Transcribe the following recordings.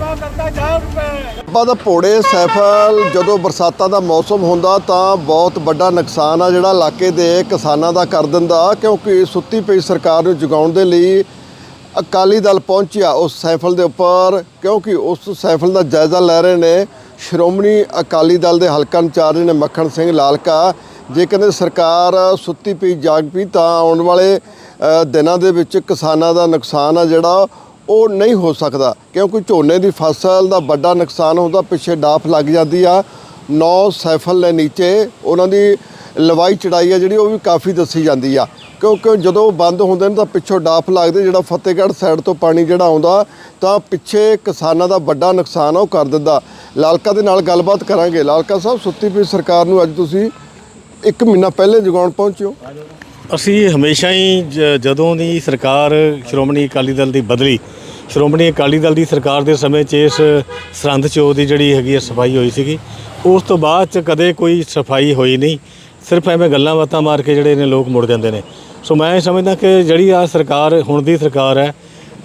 ਆਪਾਂ ਦਾ ਭੋੜੇ, ਸੈਫਲ, ਜਦੋਂ ਬਰਸਾਤਾਂ ਦਾ ਮੌਸਮ ਹੁੰਦਾ ਤਾਂ ਬਹੁਤ ਵੱਡਾ ਨੁਕਸਾਨ ਆ ਜਿਹੜਾ ਇਲਾਕੇ ਦੇ ਕਿਸਾਨਾਂ ਦਾ ਕਰ ਦਿੰਦਾ, ਕਿਉਂਕਿ ਸੁੱਤੀ ਪਈ ਸਰਕਾਰ ਨੂੰ ਜਗਾਉਣ ਦੇ ਲਈ ਅਕਾਲੀ ਦਲ ਪਹੁੰਚਿਆ ਉਸ ਸੈਫਲ ਦੇ ਉੱਪਰ, ਕਿਉਂਕਿ ਉਸ ਸੈਫਲ ਦਾ ਜਾਇਜ਼ਾ ਲੈ ਰਹੇ ਨੇ ਸ਼੍ਰੋਮਣੀ ਅਕਾਲੀ ਦਲ ਦੇ ਹਲਕਾ ਇੰਚਾਰਜ ਨੇ ਮੱਖਣ ਸਿੰਘ ਲਾਲਕਾ। ਜੇ ਕਹਿੰਦੇ ਸਰਕਾਰ ਸੁੱਤੀ ਪਈ, ਜਾਗ ਪਈ, ਤਾਂ ਆਉਣ ਵਾਲੇ ਦਿਨਾਂ ਦੇ ਵਿੱਚ ਕਿਸਾਨਾਂ ਦਾ ਨੁਕਸਾਨ ਆ ਜਿਹੜਾ ਉਹ ਨਹੀਂ ਹੋ ਸਕਦਾ, ਕਿਉਂਕਿ ਝੋਨੇ ਦੀ ਫਸਲ ਦਾ ਵੱਡਾ ਨੁਕਸਾਨ ਹੁੰਦਾ, ਪਿੱਛੇ ਡਾਫ ਲੱਗ ਜਾਂਦੀ ਆ, ਨੌ ਸੈਫਲ ਦੇ ਨੀਚੇ ਉਹਨਾਂ ਦੀ ਲਵਾਈ ਚੜਾਈ ਆ ਜਿਹੜੀ ਉਹ ਵੀ ਕਾਫੀ ਦੱਸੀ ਜਾਂਦੀ ਆ। ਕਿਉਂਕਿ ਜਦੋਂ ਬੰਦ ਹੁੰਦੇ ਨੇ ਤਾਂ ਪਿੱਛੋਂ ਡਾਫ ਲੱਗਦੇ, ਜਿਹੜਾ ਫਤਿਹਗੜ੍ਹ ਸਾਈਡ ਤੋਂ ਪਾਣੀ ਜਿਹੜਾ ਆਉਂਦਾ, ਤਾਂ ਪਿੱਛੇ ਕਿਸਾਨਾਂ ਦਾ ਵੱਡਾ ਨੁਕਸਾਨ ਆ, ਉਹ ਕਰ ਦਿੰਦਾ। ਲਾਲਕਾ ਦੇ ਨਾਲ ਗੱਲਬਾਤ ਕਰਾਂਗੇ। ਲਾਲਕਾ ਸਾਹਿਬ, ਸੁੱਤੀ ਪਈ ਸਰਕਾਰ ਨੂੰ ਅੱਜ ਤੁਸੀਂ ਇੱਕ ਮਹੀਨਾ ਪਹਿਲੇ ਜਗਾਉਣ ਪਹੁੰਚਿਓ ਅਸੀਂ ਹਮੇਸ਼ਾ ਹੀ ਜ- ਜਦੋਂ ਦੀ ਸਰਕਾਰ ਸ਼੍ਰੋਮਣੀ ਅਕਾਲੀ ਦਲ ਦੀ ਬਦਲੀ, ਸ਼੍ਰੋਮਣੀ ਅਕਾਲੀ ਦਲ ਦੀ ਸਰਕਾਰ ਦੇ ਸਮੇਂ 'ਚ ਇਸ ਸਰੰਦ ਚੋ ਦੀ ਜਿਹੜੀ ਹੈਗੀ ਹੈ ਸਫ਼ਾਈ ਹੋਈ ਸੀਗੀ, ਉਸ ਤੋਂ ਬਾਅਦ 'ਚ ਕਦੇ ਕੋਈ ਸਫ਼ਾਈ ਹੋਈ ਨਹੀਂ, ਸਿਰਫ ਐਵੇਂ ਗੱਲਾਂ ਬਾਤਾਂ ਮਾਰ ਕੇ ਜਿਹੜੇ ਨੇ ਲੋਕ ਮੁੜ ਜਾਂਦੇ ਨੇ। ਸੋ ਮੈਂ ਇਹ ਸਮਝਦਾ ਕਿ ਜਿਹੜੀ ਆ ਸਰਕਾਰ ਹੁਣ ਦੀ ਸਰਕਾਰ ਹੈ,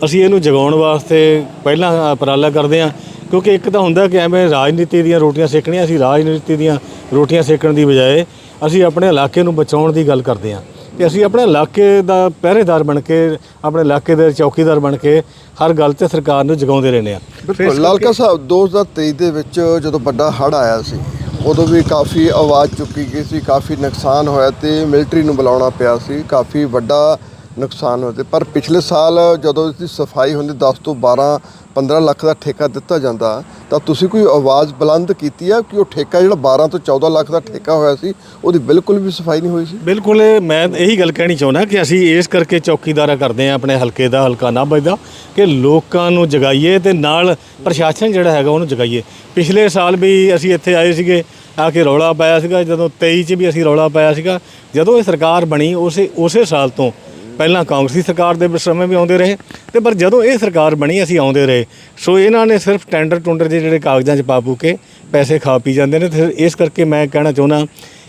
ਅਸੀਂ ਇਹਨੂੰ ਜਗਾਉਣ ਵਾਸਤੇ ਪਹਿਲਾਂ ਉਪਰਾਲਾ ਕਰਦੇ ਹਾਂ, ਕਿਉਂਕਿ ਇੱਕ ਤਾਂ ਹੁੰਦਾ ਕਿ ਐਵੇਂ ਰਾਜਨੀਤੀ ਦੀਆਂ ਰੋਟੀਆਂ ਸੇਕਣੀਆਂ, ਅਸੀਂ ਰਾਜਨੀਤੀ ਦੀਆਂ ਰੋਟੀਆਂ ਸੇਕਣ ਦੀ ਬਜਾਏ ਅਸੀਂ ਆਪਣੇ ਇਲਾਕੇ ਨੂੰ ਬਚਾਉਣ ਦੀ ਗੱਲ ਕਰਦੇ ਹਾਂ। ਕਿ ਅਸੀਂ ਆਪਣੇ ਇਲਾਕੇ ਦਾ ਪਹਿਰੇਦਾਰ ਬਣ ਕੇ ਆਪਣੇ ਇਲਾਕੇ ਦੇ ਚੌਕੀਦਾਰ ਬਣ ਕੇ ਹਰ ਗੱਲ ਤੇ ਸਰਕਾਰ ਨੂੰ ਜਗਾਉਂਦੇ ਰਹਿੰਦੇ ਆ ਬਿਲਕੁਲ ਲਾਲਕਾ ਸਾਹਿਬ 2023 ਦੇ ਵਿੱਚ ਜਦੋਂ ਵੱਡਾ ਹੜ੍ਹ ਆਇਆ ਸੀ ਉਦੋਂ ਵੀ ਕਾਫੀ ਆਵਾਜ਼ ਚੁੱਕੀ ਗਈ ਸੀ ਕਾਫੀ ਨੁਕਸਾਨ ਹੋਇਆ ਤੇ ਮਿਲਟਰੀ ਨੂੰ ਬੁਲਾਉਣਾ ਪਿਆ ਸੀ ਕਾਫੀ ਵੱਡਾ ਨੁਕਸਾਨ ਹੋਇਆ ਪਰ ਪਿਛਲੇ ਸਾਲ ਜਦੋਂ ਇਸ ਦੀ ਸਫ਼ਾਈ ਹੁੰਦੀ 10 ਤੋਂ 12 15 ਲੱਖ ਦਾ ਠੇਕਾ ਦਿੱਤਾ ਜਾਂਦਾ, ਤਾਂ ਤੁਸੀਂ ਕੋਈ ਆਵਾਜ਼ ਬੁਲੰਦ ਕੀਤੀ ਆ ਕਿ ਉਹ ਠੇਕਾ ਜਿਹੜਾ 12 ਤੋਂ 14 ਲੱਖ ਦਾ ਠੇਕਾ ਹੋਇਆ ਸੀ, ਉਹਦੀ ਬਿਲਕੁਲ ਵੀ ਸਫ਼ਾਈ ਨਹੀਂ ਹੋਈ ਸੀ? ਬਿਲਕੁਲ, ਮੈਂ ਇਹੀ ਗੱਲ ਕਹਿਣੀ ਚਾਹੁੰਦਾ ਕਿ ਅਸੀਂ ਇਸ ਕਰਕੇ ਚੌਕੀਦਾਰਾ ਕਰਦੇ ਆ ਆਪਣੇ ਹਲਕੇ ਦਾ, ਹਲਕਾ ਨਾਭਾ ਦਾ ਕਿ ਲੋਕਾਂ ਨੂੰ ਜਗਾਈਏ ਤੇ ਨਾਲ ਪ੍ਰਸ਼ਾਸਨ ਜਿਹੜਾ ਹੈਗਾ ਉਹਨੂੰ ਜਗਾਈਏ। ਪਿਛਲੇ ਸਾਲ ਵੀ ਅਸੀਂ ਇੱਥੇ ਆਏ ਸੀਗੇ, ਆ ਕੇ ਰੌਲਾ ਪਾਇਆ ਸੀਗਾ, ਜਦੋਂ 23 ਚ ਵੀ ਅਸੀਂ ਰੌਲਾ ਪਾਇਆ ਸੀਗਾ, ਜਦੋਂ ਇਹ ਸਰਕਾਰ ਬਣੀ, ਉਸੇ ਉਸੇ ਸਾਲ ਤੋਂ ਪਹਿਲਾਂ ਕਾਂਗਰਸੀ ਸਰਕਾਰ ਦੇ ਸਮੇਂ ਵੀ ਆਉਂਦੇ ਰਹੇ ਤੇ ਪਰ ਜਦੋਂ ਇਹ ਸਰਕਾਰ ਬਣੀ ਅਸੀਂ ਆਉਂਦੇ ਰਹੇ। ਸੋ ਇਹਨਾਂ ਨੇ ਸਿਰਫ ਟੈਂਡਰ ਟੁੰਡਰ ਦੇ ਜਿਹੜੇ ਕਾਗਜ਼ਾਂ 'ਚ ਪਾ ਪੂ ਕੇ ਪੈਸੇ ਖਾ ਪੀ ਜਾਂਦੇ ਨੇ ਤੇ ਇਸ ਕਰਕੇ ਮੈਂ ਕਹਿਣਾ ਚਾਹੁੰਦਾ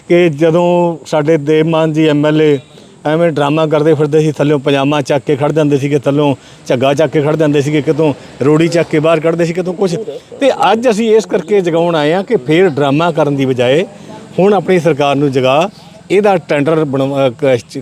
ਕਿ ਜਦੋਂ ਸਾਡੇ ਦੇਵਮਾਨ ਜੀ ਐਮਐਲਏ ਐਵੇਂ ਡਰਾਮਾ ਕਰਦੇ ਫਿਰਦੇ ਸੀ ਥੱਲਿਓਂ ਪਜਾਮਾ ਚੱਕ ਕੇ ਖੜ ਜਾਂਦੇ ਸੀਗੇ, ਥੱਲੋਂ ਝੱਗਾ ਚੱਕ ਕੇ ਖੜ ਜਾਂਦੇ ਸੀਗੇ, ਕਿਤੋਂ ਰੋੜੀ ਚੱਕ ਕੇ ਬਾਹਰ ਕੱਢਦੇ ਸੀ, ਕਿਤੋਂ ਕੁਝ ਤੇ ਅੱਜ ਅਸੀਂ ਇਸ ਕਰਕੇ ਜਗਾਉਣ ਆਏ ਆ ਕਿ ਫੇਰ ਡਰਾਮਾ ਕਰਨ ਦੀ ਬਜਾਏ ਹੁਣ ਆਪਣੀ ਸਰਕਾਰ ਨੂੰ ਜਗਾ ਇਹਦਾ ਟੈਂਡਰ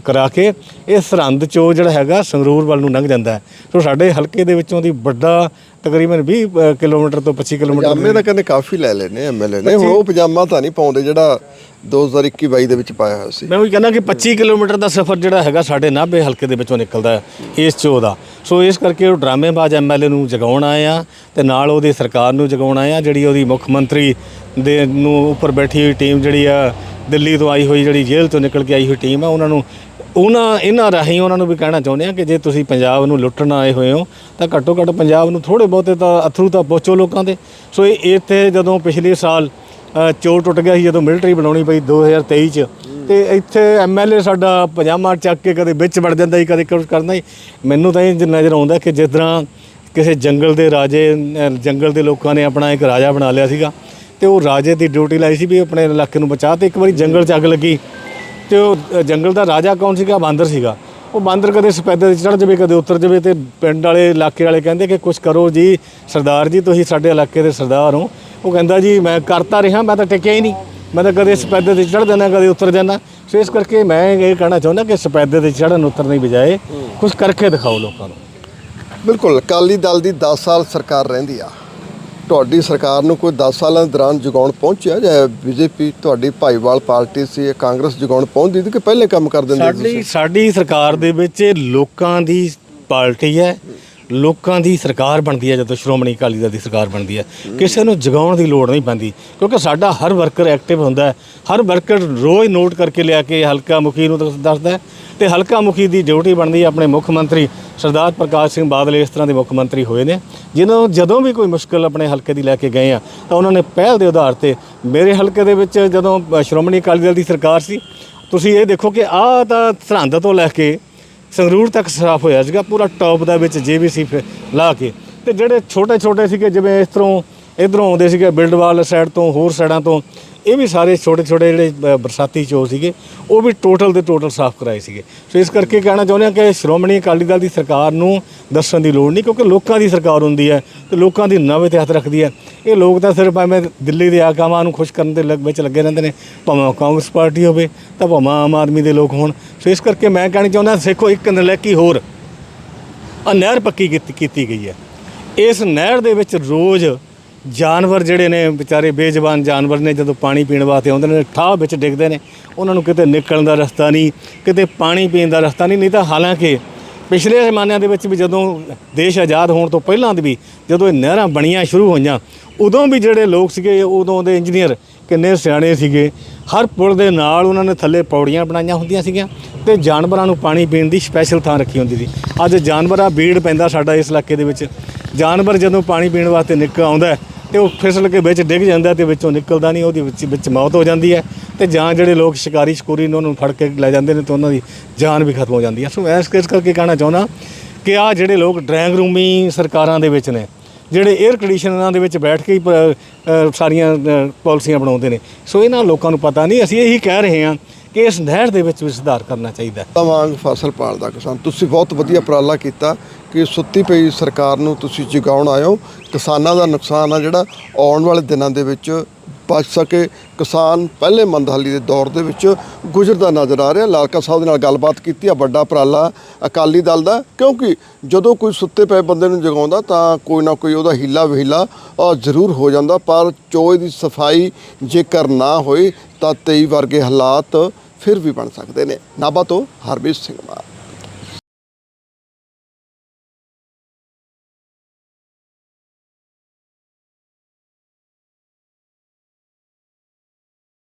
ਕਰਾ ਕੇ ਇਹ ਸਰਹੰਦ ਚੋ ਜਿਹੜਾ ਹੈਗਾ ਸੰਗਰੂਰ ਵੱਲ ਨੂੰ ਲੰਘ ਜਾਂਦਾ ਹੈ। ਸੋ ਸਾਡੇ ਹਲਕੇ ਦੇ ਵਿੱਚੋਂ ਦੀ ਵੱਡਾ ਤਕਰੀਬਨ 20 ਅ, ਕਿਲੋਮੀਟਰ ਤੋਂ 25 ਕਿਲੋਮੀਟਰ ਪਜਾਮੇ ਤਾਂ ਕਹਿੰਦੇ ਕਾਫੀ ਲੈ ਲੈਨੇ ਐਮਐਲਏ ਨੇ। ਹੁਣ ਉਹ ਪਜਾਮਾ ਤਾਂ ਨਹੀਂ ਪਾਉਂਦੇ ਜਿਹੜਾ 2021 22 ਦੇ ਵਿੱਚ ਪਾਇਆ ਹੋਇਆ ਸੀ। ਮੈਂ ਵੀ ਕਹਿੰਦਾ ਕਿ 25 ਕਿਲੋਮੀਟਰ ਦਾ ਸਫ਼ਰ ਜਿਹੜਾ ਹੈਗਾ ਸਾਡੇ ਨਾਭੇ ਹਲਕੇ ਦੇ ਵਿੱਚੋਂ ਨਿਕਲਦਾ ਹੈ ਇਸ ਚੋ ਦਾ। ਸੋ ਇਸ ਕਰਕੇ ਉਹ ਡਰਾਮੇਬਾਜ਼ ਐਮਐਲਏ ਨੂੰ ਜਗਾਉਣ ਆਏ ਆ ਤੇ ਨਾਲ ਉਹਦੀ ਸਰਕਾਰ ਨੂੰ ਜਗਾਉਣ ਆਏ ਆ ਜਿਹੜੀ ਉਹਦੀ ਮੁੱਖ ਮੰਤਰੀ ਦੇ ਨੂੰ ਉੱਪਰ ਬੈਠੀ ਹੋਈ ਟੀਮ ਜਿਹੜੀ ਆ ਦਿੱਲੀ ਤੋਂ ਆਈ ਹੋਈ ਜਿਹੜੀ ਜੇਲ੍ਹ ਤੋਂ ਨਿਕਲ ਕੇ ਆਈ ਹੋਈ ਟੀਮ ਆ ਉਹਨਾਂ ਨੂੰ ਉਹਨਾਂ ਇਹਨਾਂ ਰਾਹੀਂ ਉਹਨਾਂ ਨੂੰ ਵੀ ਕਹਿਣਾ ਚਾਹੁੰਦੇ ਆ ਕਿ ਜੇ ਤੁਸੀਂ ਪੰਜਾਬ ਨੂੰ ਲੁੱਟਣ ਆਏ ਹੋਏ ਹੋ ਤਾਂ ਘੱਟੋ ਘੱਟ ਪੰਜਾਬ ਨੂੰ ਥੋੜੇ ਬਹੁਤੇ ਤਾਂ ਅਥਰੂ ਤਾਂ ਪਹੁੰਚੋ ਲੋਕਾਂ ਦੇ। ਸੋ ਇਹ ਇੱਥੇ ਜਦੋਂ ਪਿਛਲੇ ਸਾਲ ਅ, ਚੋਰ ਟੁੱਟ ਗਿਆ ਸੀ ਜਦੋਂ ਮਿਲਟਰੀ ਬਣਾਉਣੀ ਪਈ 2023 ਚ ਤੇ ਇੱਥੇ ਐਮਐਲਏ ਸਾਡਾ ਪਜਾਮਾ ਚੱਕ ਕੇ ਕਦੇ ਵਿੱਚ ਵੜ ਜਾਂਦਾ ਸੀ ਕਦੇ ਕੁਝ ਕਰਦਾ ਸੀ। ਮੈਨੂੰ ਤਾਂ ਇਹ ਨਜ਼ਰ ਆਉਂਦਾ ਕਿ ਜਿਸ ਤਰ੍ਹਾਂ ਕਿਸੇ ਜੰਗਲ ਦੇ ਰਾਜੇ ਜੰਗਲ ਦੇ ਲੋਕਾਂ ਨੇ ਆਪਣਾ ਇੱਕ ਰਾਜਾ ਬਣਾ ਲਿਆ ਸੀਗਾ। ਤੇ ਉਹ ਰਾਜੇ ਦੀ ਡਿਊਟੀ ਲਾਈ ਸੀ ਵੀ ਆਪਣੇ ਇਲਾਕੇ ਨੂੰ ਬਚਾ ਤੇ ਇੱਕ ਵਾਰੀ ਜੰਗਲ 'ਚ ਅੱਗ ਲੱਗੀ। ਤੇ ਉਹ ਜੰਗਲ ਦਾ ਰਾਜਾ ਕੌਣ ਸੀਗਾ? ਬਾਂਦਰ ਸੀਗਾ। ਉਹ ਬਾਂਦਰ ਕਦੇ ਸਪੈਦੇ ਤੇ ਚੜ ਜਾਵੇ, ਕਦੇ ਉਤਰ ਜਾਵੇ ਤੇ ਪਿੰਡ ਵਾਲੇ, ਇਲਾਕੇ ਵਾਲੇ ਕਹਿੰਦੇ ਕਿ ਕੁਝ ਕਰੋ ਜੀ, ਸਰਦਾਰ ਜੀ, ਤੁਸੀਂ ਸਾਡੇ ਇਲਾਕੇ ਦੇ ਸਰਦਾਰ ਹੋ। ਉਹ ਕਹਿੰਦਾ ਜੀ, ਮੈਂ ਕਰਤਾ ਰਿਹਾ, ਮੈਂ ਤਾਂ ਟਿਕਿਆ ਹੀ ਨਹੀਂ। ਮੈਂ ਤਾਂ ਕਦੇ ਸਪੈਦੇ ਤੇ ਚੜ ਜਾਂਦਾ, ਕਦੇ ਉਤਰ ਜਾਂਦਾ। ਸੋ ਇਸ ਕਰਕੇ ਮੈਂ ਇਹ ਕਹਿਣਾ ਚਾਹੁੰਦਾ ਕਿ ਸਪੈਦੇ ਤੇ ਚੜਨ ਉਤਰਨ ਦੀ ਬਜਾਏ ਕੁਝ ਕਰਕੇ ਦਿਖਾਓ ਲੋਕਾਂ ਨੂੰ। ਬਿਲਕੁਲ, ਅਕਾਲੀ ਦਲ ਦੀ 10 ਸਾਲ ਸਰਕਾਰ ਰਹਿੰਦੀ ਆ। ਤੁਹਾਡੀ ਸਰਕਾਰ ਨੂੰ ਕੋਈ 10 ਸਾਲਾਂ ਦੌਰਾਨ ਜਗਾਉਣ ਪਹੁੰਚਿਆ? ਜਾਂ ਬੀਜੇਪੀ ਤੁਹਾਡੀ ਭਾਈਵਾਲ ਪਾਰਟੀ ਸੀ ਇਹ ਕਾਂਗਰਸ ਜਗਾਉਣ ਪਹੁੰਚਦੀ ਸੀ ਕਿ ਪਹਿਲੇ ਕੰਮ ਕਰ ਦਿੰਦੇ ਸੀ ਸਾਡੀ ਸਾਡੀ ਸਰਕਾਰ ਦੇ ਵਿੱਚ ਲੋਕਾਂ ਦੀ ਪਾਰਟੀ ਹੈ। ਲੋਕਾਂ ਦੀ ਸਰਕਾਰ ਬਣਦੀ ਹੈ, ਜਦੋਂ ਸ਼੍ਰੋਮਣੀ ਅਕਾਲੀ ਦਲ ਦੀ ਸਰਕਾਰ ਬਣਦੀ ਹੈ। ਕਿਸੇ ਨੂੰ ਜਗਾਉਣ ਦੀ ਲੋੜ ਨਹੀਂ ਪੈਂਦੀ, ਕਿਉਂਕਿ ਸਾਡਾ ਹਰ ਵਰਕਰ ਐਕਟਿਵ ਹੁੰਦਾ ਹੈ। ਹਰ ਵਰਕਰ ਰੋਜ਼ ਨੋਟ ਕਰਕੇ ਲਿਆ ਕੇ ਹਲਕਾ ਮੁਖੀ ਨੂੰ ਦੱਸਦਾ ਹੈ। ਤੇ ਹਲਕਾ ਮੁਖੀ ਦੀ ਡਿਊਟੀ ਬਣਦੀ ਹੈ, ਆਪਣੇ ਮੁੱਖ ਮੰਤਰੀ ਸਰਦਾਰ ਪ੍ਰਕਾਸ਼ ਸਿੰਘ ਬਾਦਲ ਇਸ ਤਰ੍ਹਾਂ ਦੇ ਮੁੱਖ ਮੰਤਰੀ ਹੋਏ ਨੇ ਜਿਹਨਾਂ ਜਦੋਂ ਵੀ ਕੋਈ ਮੁਸ਼ਕਲ ਆਪਣੇ ਹਲਕੇ ਦੀ ਲੈ ਕੇ ਗਏ ਆ, ਤਾਂ ਉਹਨਾਂ ਨੇ ਪਹਿਲ ਦੇ ਆਧਾਰ ਤੇ ਮੇਰੇ ਹਲਕੇ ਦੇ ਵਿੱਚ ਜਦੋਂ ਸ਼੍ਰੋਮਣੀ ਅਕਾਲੀ ਦਲ ਦੀ ਸਰਕਾਰ ਸੀ, ਤੁਸੀਂ ਇਹ ਦੇਖੋ ਕਿ ਆਹ ਤਾਂ ਸਰਹੰਦ ਤੋਂ ਲੈ ਕੇ ਸੰਗਰੂਰ ਤੱਕ ਸਾਫ਼ ਹੋਇਆ ਸੀਗਾ, ਪੂਰਾ ਟੌਪ ਦਾ ਵਿੱਚ ਜੀਬੀਸੀ ਲਾ ਕੇ। ਤੇ ਜਿਹੜੇ ਛੋਟੇ ਛੋਟੇ ਸੀਗੇ, ਜਿਵੇਂ ਇਸ ਤਰ੍ਹਾਂ ਇਧਰੋਂ ਆਉਂਦੇ ਸੀਗੇ, ਬਿਲਡਵਾਲ ਸਾਈਡ ਤੋਂ, ਹੋਰ ਸਾਈਡਾਂ ਤੋਂ ਇਹ ਵੀ ਸਾਰੇ ਛੋਟੇ ਛੋਟੇ ਜਿਹੜੇ ਬ- ਬਰਸਾਤੀ ਚੋ ਸੀਗੇ, ਉਹ ਵੀ ਟੋਟਲ ਦੇ ਟੋਟਲ ਸਾਫ਼ ਕਰਾਏ ਸੀਗੇ। ਸੋ ਇਸ ਕਰਕੇ ਕਹਿਣਾ ਚਾਹੁੰਦੇ ਹਾਂ ਕਿ ਸ਼੍ਰੋਮਣੀ ਅਕਾਲੀ ਦਲ ਦੀ ਸਰਕਾਰ ਨੂੰ ਦੱਸਣ ਦੀ ਲੋੜ ਨਹੀਂ, ਕਿਉਂਕਿ ਲੋਕਾਂ ਦੀ ਸਰਕਾਰ ਹੁੰਦੀ ਹੈ ਤੇ ਲੋਕਾਂ ਦੀ ਨਵੇਂ ਤੇ ਹੱਥ ਰੱਖਦੀ ਹੈ। ਇਹ ਲੋਕ ਤਾਂ ਸਿਰਫ ਐਵੇਂ ਦਿੱਲੀ ਦੇ ਆਕਾਮਾਂ ਨੂੰ ਖੁਸ਼ ਕਰਨ ਦੇ ਲੱਗ ਵਿੱਚ ਲੱਗੇ ਰਹਿੰਦੇ ਨੇ, ਭਾਵੇਂ ਉਹ ਕਾਂਗਰਸ ਪਾਰਟੀ ਹੋਵੇ ਤਾਂ ਭਾਵੇਂ ਆਮ ਆਦਮੀ ਦੇ ਲੋਕ ਹੋਣ। ਸੋ ਇਸ ਕਰਕੇ ਮੈਂ ਕਹਿਣਾ ਚਾਹੁੰਦਾ ਸਿੱਖੋ ਇੱਕ ਨਲੈਕੀ ਹੋਰ ਆ ਨਹਿਰ ਪੱਕੀ ਕੀਤੀ ਕੀਤੀ ਗਈ ਹੈ। ਇਸ ਨਹਿਰ ਦੇ ਵਿੱਚ ਰੋਜ਼ ਜਾਨਵਰ ਜਿਹੜੇ ਨੇ ਵਿਚਾਰੇ ਬੇਜ਼ਬਾਨ ਜਾਨਵਰ ਨੇ, ਜਦੋਂ ਪਾਣੀ ਪੀਣ ਵਾਸਤੇ ਆਉਂਦੇ ਨੇ, ਠਾਹ ਵਿੱਚ ਡਿੱਗਦੇ ਨੇ, ਉਹਨਾਂ ਨੂੰ ਕਿਤੇ ਨਿਕਲਣ ਦਾ ਰਸਤਾ ਨਹੀਂ, ਕਿਤੇ ਪਾਣੀ ਪੀਣ ਦਾ ਰਸਤਾ ਨਹੀਂ ਨਹੀਂ ਤਾਂ ਹਾਲਾਂਕਿ ਪਿਛਲੇ ਜ਼ਮਾਨਿਆਂ ਦੇ ਵਿੱਚ ਵੀ ਜਦੋਂ ਦੇਸ਼ ਆਜ਼ਾਦ ਹੋਣ ਤੋਂ ਪਹਿਲਾਂ ਦੇ ਵੀ ਜਦੋਂ ਇਹ ਨਹਿਰਾਂ ਬਣੀਆਂ ਸ਼ੁਰੂ ਹੋਈਆਂ, ਉਦੋਂ ਵੀ ਜਿਹੜੇ ਲੋਕ ਸੀਗੇ, ਉਦੋਂ ਦੇ ਇੰਜੀਨੀਅਰ ਕਿੰਨੇ ਸਿਆਣੇ ਸੀਗੇ, ਹਰ ਪੁਲ ਦੇ ਨਾਲ ਉਹਨਾਂ ਨੇ ਥੱਲੇ ਪੌੜੀਆਂ ਬਣਾਈਆਂ ਹੁੰਦੀਆਂ ਸੀਗੀਆਂ ਤੇ ਜਾਨਵਰਾਂ ਨੂੰ ਪਾਣੀ ਪੀਣ ਦੀ ਸਪੈਸ਼ਲ ਥਾਂ ਰੱਖੀ ਹੁੰਦੀ ਸੀ। ਅੱਜ ਜਾਨਵਰਾਂ ਬੀੜ ਪੈਂਦਾ ਸਾਡਾ ਇਸ ਇਲਾਕੇ ਦੇ ਵਿੱਚ। ਜਾਨਵਰ ਜਦੋਂ ਪਾਣੀ ਪੀਣ ਵਾਸਤੇ ਨਿਕਲ ਆਉਂਦਾ ਤੇ ਉਹ ਫਿਸਲ ਕੇ ਵਿੱਚ ਡਿੱਗ ਜਾਂਦਾ ਤੇ ਵਿੱਚੋਂ ਨਿਕਲਦਾ ਨਹੀਂ ਉਹਦੀ ਵਿੱਚ ਵਿੱਚ ਮੌਤ ਹੋ ਜਾਂਦੀ ਹੈ ਤੇ ਜਾਂ ਜਿਹੜੇ ਲੋਕ ਸ਼ਿਕਾਰੀ ਸ਼ਕੂਰੀ ਨੇ ਉਹਨੂੰ ਫੜ ਕੇ ਲੈ ਜਾਂਦੇ ਨੇ ਤੇ ਉਹਨਾਂ ਦੀ ਜਾਨ ਵੀ ਖਤਮ ਹੋ ਜਾਂਦੀ ਹੈ। ਸੋ ਇਸ ਇਸ ਕਰਕੇ ਕਹਿਣਾ ਚਾਹੁੰਦਾ ਕਿ ਆ ਜਿਹੜੇ ਲੋਕ ਡਰਾਇੰਗ ਰੂਮੀ ਸਰਕਾਰਾਂ ਦੇ ਵਿੱਚ ਨੇ ਜਿਹੜੇ 에ਅਰ ਕੰਡੀਸ਼ਨਰਾਂ ਦੇ ਵਿੱਚ ਬੈਠ ਕੇ ਹੀ ਪ- ਅ, ਸਾਰੀਆਂ ਪਾਲਿਸੀਆਂ ਬਣਾਉਂਦੇ ਨੇ ਸੋ ਇਹਨਾਂ ਲੋਕਾਂ ਨੂੰ ਪਤਾ ਨਹੀਂ ਅਸੀਂ ਇਹੀ ਕਹਿ ਰਹੇ ਹਾਂ ਕਿ ਇਸ ਨਹਿਰ ਦੇ ਵਿੱਚ ਵੀ ਸੁਧਾਰ ਕਰਨਾ ਚਾਹੀਦਾ ਹੈ। ਤਾਂ ਵਾਂਗ ਫਸਲ ਪਾਲਦਾ ਕਿਸਾਨ। ਤੁਸੀਂ ਬਹੁਤ ਵਧੀਆ ਉਪਰਾਲਾ ਕੀਤਾ ਕਿ ਸੁੱਤੀ ਪਈ ਸਰਕਾਰ ਨੂੰ ਤੁਸੀਂ ਜਗਾਉਣ ਆਇਓ। ਕਿਸਾਨਾਂ ਦਾ ਨੁਕਸਾਨ ਆ ਜਿਹੜਾ ਆਉਣ ਵਾਲੇ ਦਿਨਾਂ ਦੇ ਵਿੱਚ ਬਚ ਸਕੇ। ਕਿਸਾਨ ਪਹਿਲੇ ਮੰਦਹਾਲੀ ਦੇ ਦੌਰ ਦੇ ਵਿੱਚ ਗੁਜ਼ਰਦਾ ਨਜ਼ਰ ਆ ਰਿਹਾ। ਲਾਲਕਾ ਸਾਹਿਬ ਦੇ ਨਾਲ ਗੱਲਬਾਤ ਕੀਤੀ ਆ ਵੱਡਾ ਉਪਰਾਲਾ ਅਕਾਲੀ ਦਲ ਦਾ, ਕਿਉਂਕਿ ਜਦੋਂ ਕੋਈ ਸੁੱਤੇ ਪਏ ਬੰਦੇ ਨੂੰ ਜਗਾਉਂਦਾ ਤਾਂ ਕੋਈ ਨਾ ਕੋਈ ਉਹਦਾ ਹੀਲਾ ਵਹੀਲਾ ਜ਼ਰੂਰ ਹੋ ਜਾਂਦਾ। ਪਰ ਚੋਏ ਦੀ ਸਫ਼ਾਈ ਜੇਕਰ ਨਾ ਹੋਈ ਤਾਂ 23 ਵਰਗੇ ਹਾਲਾਤ ਫਿਰ ਵੀ ਬਣ ਸਕਦੇ ਨੇ। ਨਾਭਾ ਤੋਂ ਹਰਬੀਰ ਸਿੰਘ ਮਾਨ।